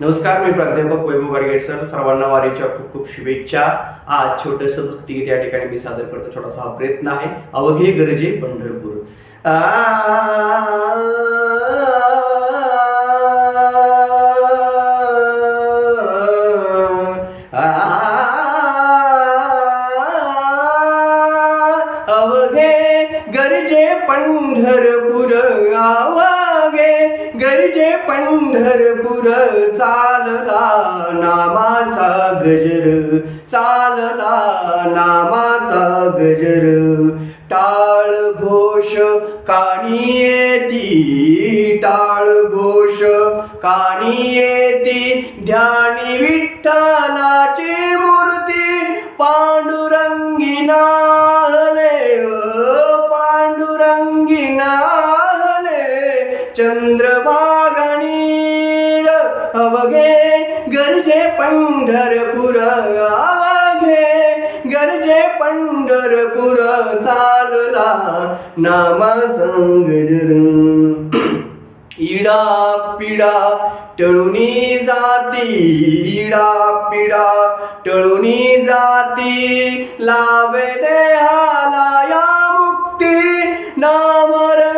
नमस्कार मी प्राध्यापक वैभव गाडगे सर सर्वांना वारीच्या खूप खूप शुभेच्छा आज छोटस भक्तिगीत या ठिकाणी मी सादर करतो छोटासा हा प्रयत्न आहे अवघे गरजे पंढरपूर अवघे गरजे पंढरपूर आवा गरजे पंढरपूर चालला नामाचा गजर. चालला नामाचा गजर. टाळ घोष काणी येती टाळ घोष काणी येती. ध्यानी विठ्ठलाची मूर्ती पांडुरंगी नाहले पांडुरंगी चंद्रभागणीर अवघे गरजे पंढरपूर अवघे गरजे पंढरपूर चालला नामाचा गजर. इडा पिडा टळुनी जाती इडा पिडा टळुनी जाती लावे देहाला या मुक्ती नामर